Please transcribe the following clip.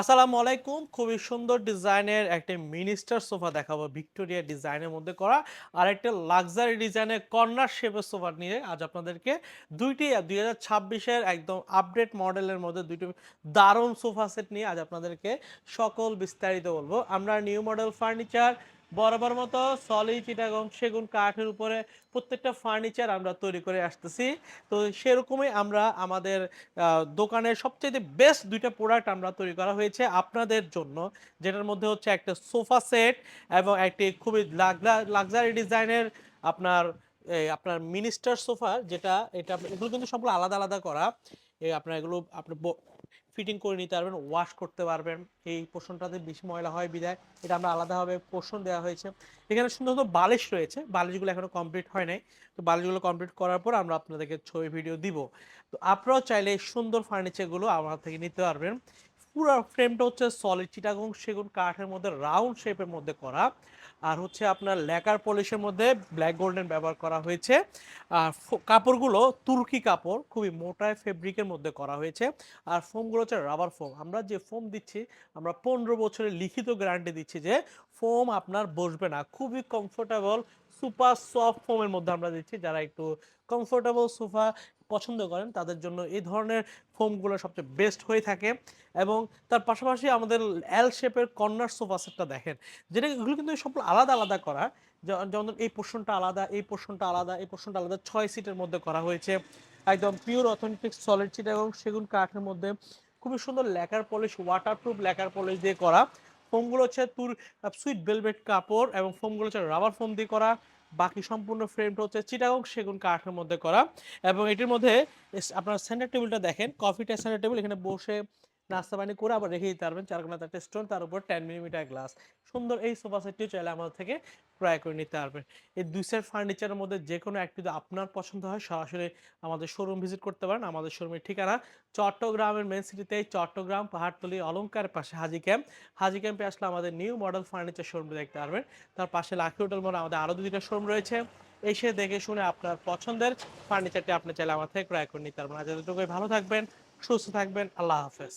আসসালামু আলাইকুম। খুবই সুন্দর ডিজাইনের একটা মিনিস্টার সোফা দেখাবো। ভিক্টোরিয়া ডিজাইনের মধ্যে করা আর একটা লাক্সারি ডিজাইনের কর্নার শেপের সোফা নিয়ে আজ আপনাদেরকে দুইটি দুই হাজার ছাব্বিশের একদম আপডেট মডেলের মধ্যে দুইটি দারুণ সোফা সেট নিয়ে আজ আপনাদেরকে সকল বিস্তারিত বলব। আমরা নিউ মডেল ফার্নিচার বরাবর মতো সলিড চিটাগং, সেগুন, কাঠের উপরে প্রত্যেকটা ফার্নিচার আমরা তৈরি করে আসতেছি। তো সেরকমই আমরা আমাদের দোকানের সবচেয়ে বেস্ট দুইটা প্রোডাক্ট আমরা তৈরি করা হয়েছে আপনাদের জন্য, যেটার মধ্যে হচ্ছে একটা সোফা সেট এবং একটি খুবই লাক্সারি ডিজাইনের আপনার আপনার মিনিস্টার সোফা, যেটা, এটা, এগুলো কিন্তু সবগুলো আলাদা আলাদা করা। আপনার এগুলো আপনি ফিটিং করে নিতে পারবেন ওয়াশ করতে পারবেন। এই পোষণটাতে বেশি ময়লা হয় বিদায় এটা আমরা আলাদাভাবে পোষণ দেওয়া হয়েছে। এখানে সুন্দর সুন্দর বালিশ রয়েছে, বালিশগুলো এখনও কমপ্লিট হয় নাই। তো বালিশগুলো কমপ্লিট করার পর আমরা আপনাদেরকে ছবি ভিডিও দিব। তো আপনারাও চাইলে সুন্দর সুন্দর ফার্নিচারগুলো আমার থেকে নিতে পারবেন। পুরো ফ্রেমটা হচ্ছে সলিড চিটাগং সেগুন কাঠের মধ্যে রাউন্ড শেপের মধ্যে করা। আর হচ্ছে আপনার লেকার পলিশের মধ্যে ব্ল্যাক গোল্ডেন ব্যবহার করা হয়েছে। আর কাপড়গুলো তুর্কি কাপড়, খুবই মোটা ফেব্রিকের মধ্যে করা হয়েছে। আর ফোমগুলো হচ্ছে রাবার ফোম আমরা যে ফোম দিচ্ছি, আমরা পনেরো বছরের লিখিত গ্যারান্টি দিচ্ছি যে ফোম আপনার বসবে না। খুবই কমফোর্টেবল সুপার সফট ফোমের মধ্যে আমরা দিচ্ছি। যারা একটু কমফোর্টেবল সোফা পছন্দ করেন, তাদের জন্য এই ধরনের ফোমগুলো সবচেয়ে বেস্ট হয়ে থাকে। এবং তার পাশাপাশি আমাদের এল শেপের কর্নার সোফা সেটটা দেখেন, যেটা এগুলো কিন্তু সব আলাদা আলাদা করা। যেমন এই পোর্শনটা আলাদা, এই পোর্শনটা আলাদা, এই পোর্শনটা আলাদা ছয় সিটের মধ্যে করা হয়েছে। একদম পিওর অথেন্টিক সলিড সিট এবং সেগুন কাঠের মধ্যে খুবই সুন্দর lacquer polish waterproof lacquer polish দিয়ে করা। ফোমগুলো হচ্ছে তুর সুইট ভেলভেট কাপড় এবং ফোমগুলো হচ্ছে রাবার ফোম দিয়ে করা। বাকি সম্পূর্ণ ফ্রেমটা হচ্ছে চিটাগং সেগুন কাঠের মধ্যে করা। এবং এটির মধ্যে আপনার সেন্টার টেবিলটা দেখেন কফিটা সেন্টার টেবিল এখানে বসে নাস্তা পানি করে আবার রেখে দিতে পারবেন। চার কোনা চারটে স্টোন তার উপর টেন মিলিমিটার গ্লাস সুন্দর এই সোফা সেটটিও চাইলে আমাদের থেকে ক্রয় করে নিতে পারবেন। এই দুই সেট ফার্নিচারের মধ্যে যে কোনো একটি যদি আপনার পছন্দ হয়, সরাসরি আমাদের শোরুম ভিজিট করতে পারেন। আমাদের শোরুমের ঠিকানা চট্টগ্রামের মেন সিটিতে চট্টগ্রাম পাহাড়তলি অলঙ্কারের পাশে হাজি ক্যাম্প হাজি ক্যাম্পে আসলে আমাদের নিউ মডেল ফার্নিচার শোরুম দেখতে পারবেন। তার পাশে লাকি হোটেল মোড়ে আমাদের আরও দুইটা শোরুম রয়েছে। এসে দেখে শুনে আপনার পছন্দের ফার্নিচারটি আপনি চাইলে আমার থেকে ক্রয় করে নিতে পারবেন। আজ এতটুকুই। ভালো থাকবেন, সুস্থ থাকবেন। আল্লাহ হাফেজ।